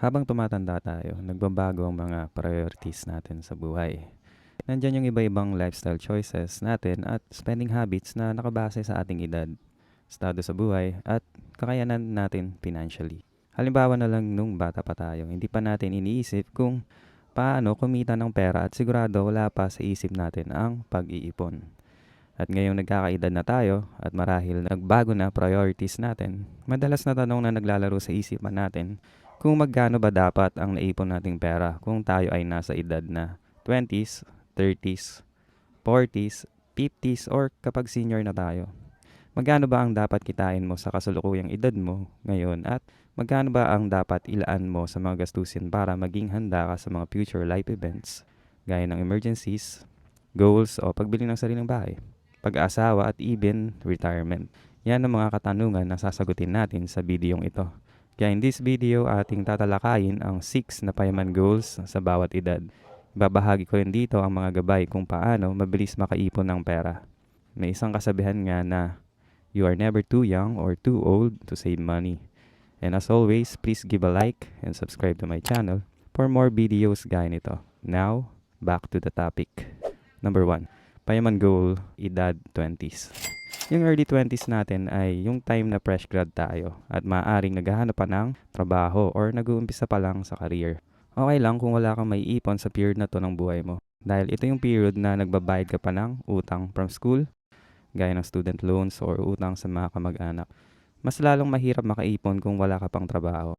Habang tumatanda tayo, nagbabago ang mga priorities natin sa buhay. Nandiyan yung iba-ibang lifestyle choices natin at spending habits na nakabase sa ating edad, estado sa buhay, at kakayanan natin financially. Halimbawa na lang nung bata pa tayo, hindi pa natin iniisip kung paano kumita ng pera at sigurado wala pa sa isip natin ang pag-iipon. At ngayong nagkakaedad na tayo at marahil nagbago na priorities natin, madalas na tanong na naglalaro sa isipan natin kung magkano ba dapat ang naipon nating pera kung tayo ay nasa edad na 20s, 30s, 40s, 50s, or kapag senior na tayo. Magkano ba ang dapat kitain mo sa kasalukuyang edad mo ngayon at magkano ba ang dapat ilaan mo sa mga gastusin para maging handa ka sa mga future life events gaya ng emergencies, goals o pagbili ng sariling bahay, pag-aasawa at even retirement. Yan ang mga katanungan na sasagutin natin sa videong ito. Kaya in this video, ating tatalakayin ang 6 na payaman goals sa bawat edad. Babahagi ko rin dito ang mga gabay kung paano mabilis makaipon ng pera. May isang kasabihan nga na, you are never too young or too old to save money. And as always, please give a like and subscribe to my channel for more videos gaya nito. Now, back to the topic. Number 1. Payaman goal, edad 20s. Yung early 20s natin ay yung time na fresh grad tayo at maaaring naghahanap pa ng trabaho or nag-uumpisa pa lang sa career. Okay lang kung wala kang may ipon sa period na to ng buhay mo. Dahil ito yung period na nagbabayad ka pa ng utang from school, gaya ng student loans or utang sa mga kamag-anak. Mas lalong mahirap makaipon kung wala ka pang trabaho.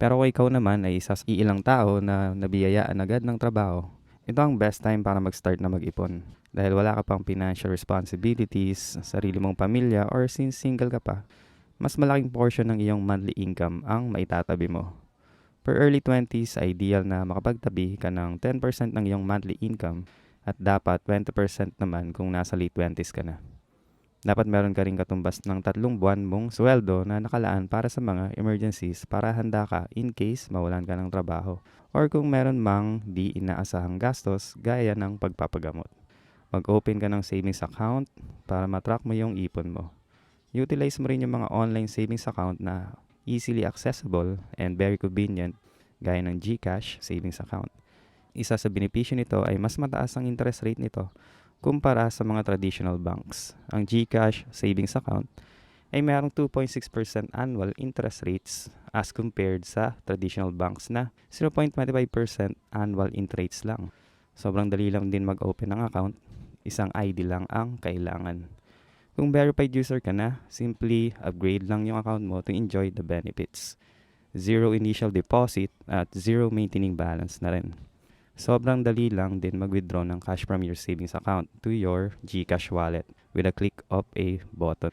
Pero kung ikaw naman ay isa sa iilang tao na nabiyayaan agad ng trabaho, ito ang best time para mag-start na mag-ipon. Dahil wala ka pang financial responsibilities, sarili mong pamilya, or since single ka pa, mas malaking portion ng iyong monthly income ang maitatabi mo. Per early 20s, ideal na makapagtabi ka ng 10% ng iyong monthly income at dapat 20% naman kung nasa late 20s ka na. Dapat meron ka rin katumbas ng tatlong buwan mong sweldo na nakalaan para sa mga emergencies para handa ka in case mawalan ka ng trabaho or kung meron mang di inaasahang gastos gaya ng pagpapagamot. Mag-open ka ng savings account para matrack mo yung ipon mo. Utilize mo rin yung mga online savings account na easily accessible and very convenient gaya ng GCash savings account. Isa sa benepisyo nito ay mas mataas ang interest rate nito kumpara sa mga traditional banks. Ang GCash savings account ay mayroong 2.6% annual interest rates as compared sa traditional banks na 0.25% annual interest rates lang. Sobrang dali lang din mag-open ng account isang ID lang ang kailangan. Kung verified user ka na, simply upgrade lang yung account mo to enjoy the benefits. Zero initial deposit at zero maintaining balance na rin. Sobrang dali lang din mag-withdraw ng cash from your savings account to your GCash wallet with a click of a button.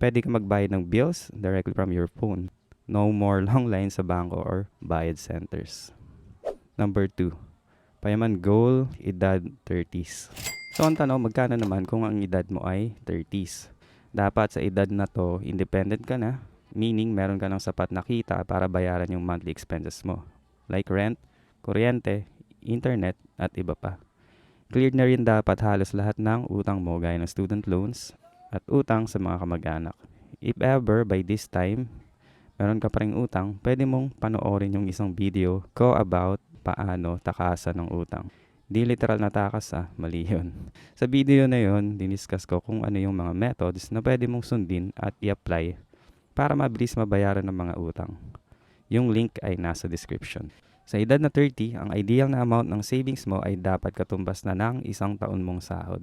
Pwede ka magbayad ng bills directly from your phone. No more long lines sa bangko or bayad centers. Number 2. Payaman goal, edad 30s. So ang tanong, magkano naman kung ang edad mo ay 30s? Dapat sa edad na to, independent ka na, meaning meron ka ng sapat na kita para bayaran yung monthly expenses mo. Like rent, kuryente, internet, at iba pa. Cleared na rin dapat halos lahat ng utang mo gaya ng student loans at utang sa mga kamag-anak. If ever by this time, meron ka pa rin utang, pwede mong panoorin yung isang video ko about paano takasan ng utang. Di literal na takas ah, mali yun. Sa video na yun, diniscuss ko kung ano yung mga methods na pwede mong sundin at i-apply para mabilis mabayaran ng mga utang. Yung link ay nasa description. Sa edad na 30, ang ideal na amount ng savings mo ay dapat katumbas na ng isang taon mong sahod.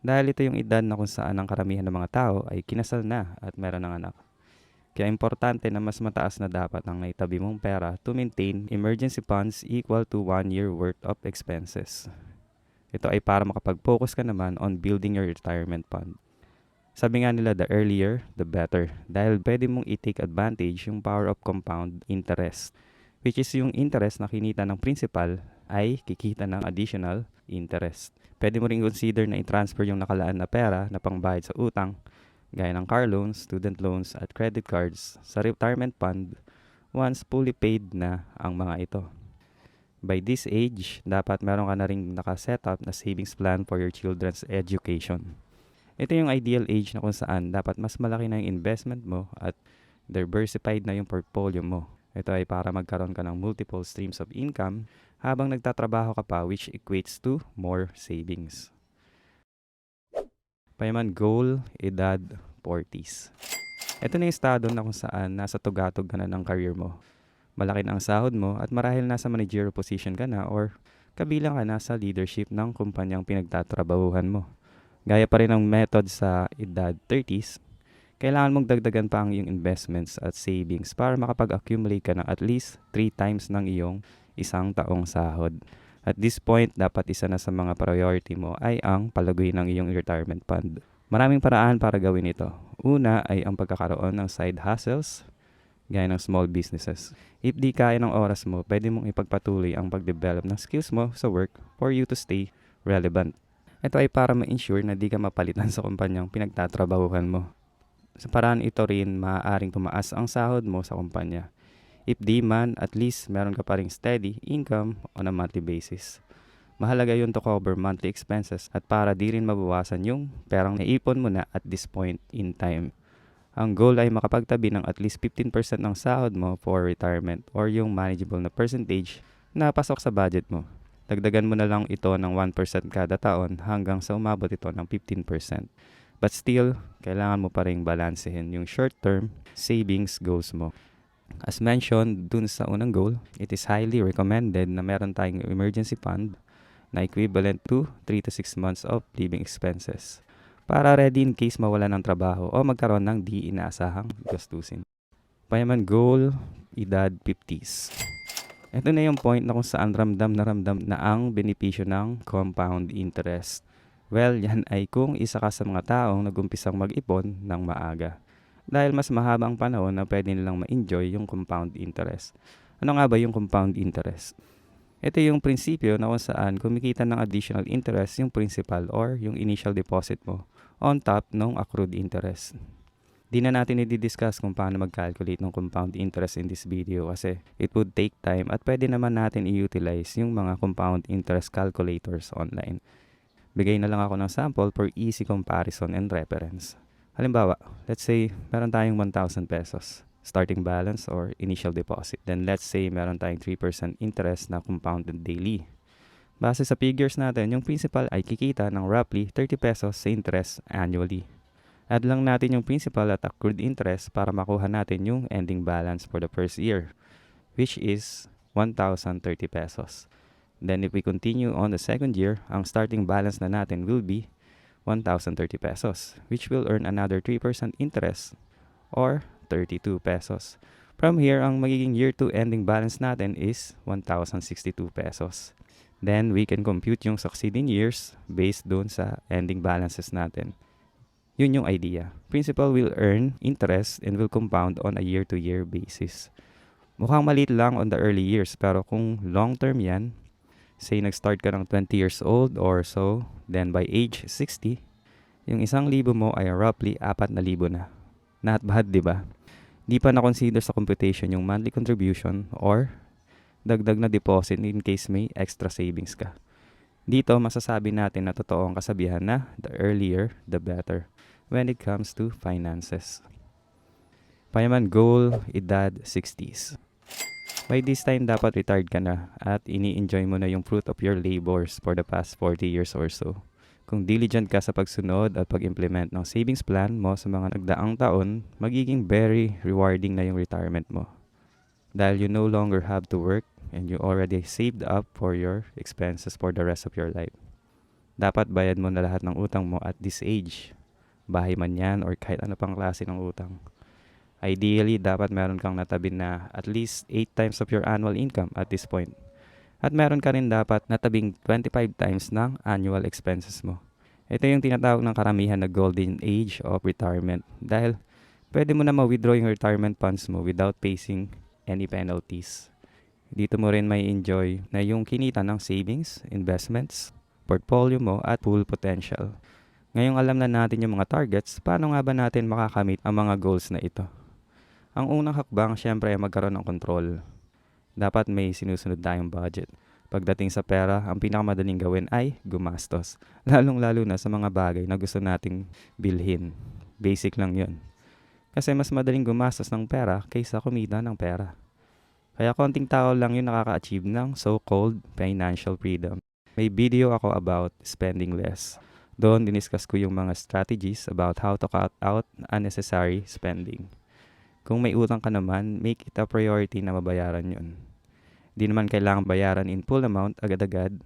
Dahil ito yung edad na kung saan ang karamihan ng mga tao ay kinasal na at meron ng anak. Kaya importante na mas mataas na dapat ang naitabi mong pera to maintain emergency funds equal to one year worth of expenses. Ito ay para makapag-focus ka naman on building your retirement fund. Sabi nga nila, the earlier, the better. Dahil pwede mong i-take advantage yung power of compound interest, which is yung interest na kinita ng principal ay kikita ng additional interest. Pwede mo rin consider na i-transfer yung nakalaan na pera na pangbayad sa utang gaya ng car loans, student loans at credit cards sa retirement fund once fully paid na ang mga ito. By this age, dapat meron ka na rin nakasetup na savings plan for your children's education. Ito yung ideal age na kung saan dapat mas malaki na yung investment mo at diversified na yung portfolio mo. Ito ay para magkaroon ka ng multiple streams of income habang nagtatrabaho ka pa which equates to more savings. Payaman goal, edad, 40s. Ito na yung estado na kung saan nasa tugatog ka na ng career mo. Malaki na ang sahod mo at marahil nasa managerial position ka na or kabilang ka na sa leadership ng kumpanyang pinagtatrabahuhan mo. Gaya pa rin ng method sa edad 30s, kailangan mong dagdagan pa ang iyong investments at savings para makapag-accumulate ka ng at least 3 times ng iyong isang taong sahod. At this point, dapat isa na sa mga priority mo ay ang palaguin ng iyong retirement fund. Maraming paraan para gawin ito. Una ay ang pagkakaroon ng side hustles, gaya ng small businesses. If di kaya ng oras mo, pwede mong ipagpatuloy ang pag-develop ng skills mo sa work for you to stay relevant. Ito ay para ma-ensure na di ka mapalitan sa kumpanyang pinagtatrabahuhan mo. Sa paraan ito rin, maaaring tumaas ang sahod mo sa kumpanya. If di man, at least meron ka pa ring steady income on a monthly basis. Mahalaga yun to cover monthly expenses at para di rin mabawasan yung perang naipon mo na at this point in time. Ang goal ay makapagtabi ng at least 15% ng sahod mo for retirement or yung manageable na percentage na pasok sa budget mo. Dagdagan mo na lang ito ng 1% kada taon hanggang sa umabot ito ng 15%. But still, kailangan mo pa rin balansehin yung short-term savings goals mo. As mentioned dun sa unang goal, it is highly recommended na meron tayong emergency fund na equivalent to 3 to 6 months of living expenses para ready in case mawala ng trabaho o magkaroon ng di inaasahang gastusin. Payaman goal, edad 50s. Ito na yung point na kung saan ramdam na ramdam na ang benepisyo ng compound interest. Well, yan ay kung isa ka sa mga taong nagumpisang mag-ipon ng maaga. Dahil mas mahaba ang panahon na pwede nilang ma-enjoy yung compound interest. Ano nga ba yung compound interest? Ito yung prinsipyo na kung saan kumikita ng additional interest yung principal or yung initial deposit mo on top ng accrued interest. Di na natin i-discuss kung paano mag-calculate ng compound interest in this video kasi it would take time at pwede naman natin i-utilize yung mga compound interest calculators online. Bigay na lang ako ng sample for easy comparison and reference. Halimbawa, let's say meron tayong 1,000 pesos starting balance or initial deposit. Then let's say meron tayong 3% interest na compounded daily. Base sa figures natin, yung principal ay kikita ng roughly 30 pesos sa interest annually. Add lang natin yung principal at accrued interest para makuha natin yung ending balance for the first year, which is 1,030 pesos. Then if we continue on the second year, ang starting balance na natin will be 1,030 pesos, which will earn another 3% interest or 32 pesos. From here, ang magiging year 2 ending balance natin is 1,062 pesos. Then, we can compute yung succeeding years based doon sa ending balances natin. Yun yung idea. Principal will earn interest and will compound on a year-to-year basis. Mukhang maliit lang on the early years, pero kung long-term yan, say nag-start ka ng 20 years old or so, then by age 60, yung isang libo mo ay roughly apat na libo na. Not bad, di ba? Di pa na-consider sa computation yung monthly contribution or dagdag na deposit in case may extra savings ka. Dito, masasabi natin na totoo ang kasabihan na the earlier, the better when it comes to finances. Payaman goal, edad 60s. By this time, dapat retired ka na at ini-enjoy mo na yung fruit of your labors for the past 40 years or so. Kung diligent ka sa pagsunod at pag-implement ng savings plan mo sa mga nagdaang taon, magiging very rewarding na yung retirement mo. Dahil you no longer have to work and you already saved up for your expenses for the rest of your life. Dapat bayad mo na lahat ng utang mo at this age. Bahay man yan or kahit ano pang klase ng utang. Ideally, dapat meron kang natabi na at least 8 times of your annual income at this point. At meron ka rin dapat natabing 25 times ng annual expenses mo. Ito yung tinatawag ng karamihan na golden age of retirement dahil pwede mo na ma-withdraw yung retirement funds mo without facing any penalties. Dito mo rin may enjoy na yung kinita ng savings, investments, portfolio mo at full potential. Ngayong alam na natin yung mga targets, paano nga ba natin makakamit ang mga goals na ito? Ang unang hakbang syempre ay magkaroon ng control dapat may sinusunod tayong budget. Pagdating sa pera, ang pinakamadaling gawin ay gumastos. Lalong-lalo na sa mga bagay na gusto nating bilhin. Basic lang yun. Kasi mas madaling gumastos ng pera kaysa kumita ng pera. Kaya konting tao lang yung nakaka-achieve ng so-called financial freedom. May video ako about spending less. Doon diniscuss ko yung mga strategies about how to cut out unnecessary spending. Kung may utang ka naman, make it a priority na mabayaran yun. Di naman kailangan bayaran in full amount agad-agad.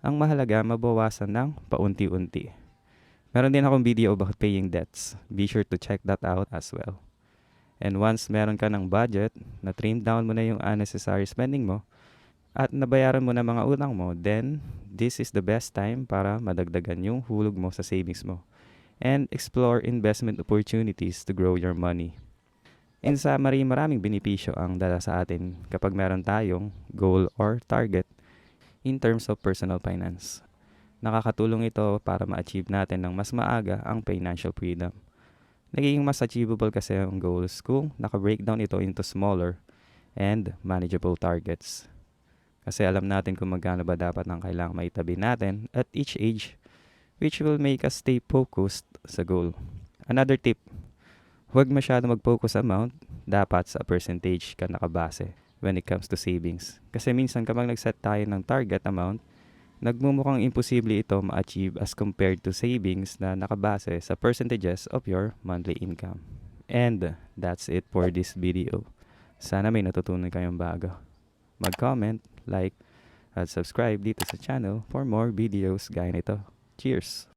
Ang mahalaga, mabawasan ng paunti-unti. Meron din akong video about paying debts. Be sure to check that out as well. And once meron ka ng budget, na trim down mo na yung unnecessary spending mo, at nabayaran mo na mga utang mo, then this is the best time para madagdagan yung hulog mo sa savings mo. And explore investment opportunities to grow your money. In summary, maraming benepisyo ang dala sa atin kapag meron tayong goal or target in terms of personal finance. Nakakatulong ito para ma-achieve natin ng mas maaga ang financial freedom. Nagiging mas achievable kasi ang goals kung naka-breakdown ito into smaller and manageable targets. Kasi alam natin kung magkano ba dapat ang kailangang maitabi natin at each age which will make us stay focused sa goal. Another tip, huwag masyado mag-focus sa amount, dapat sa percentage ka nakabase when it comes to savings. Kasi minsan kapag nag-set tayo ng target amount, nagmumukhang imposible ito ma-achieve as compared to savings na nakabase sa percentages of your monthly income. And that's it for this video. Sana may natutunan kayong bago. Mag-comment, like, at subscribe dito sa channel for more videos gaya nito. Cheers!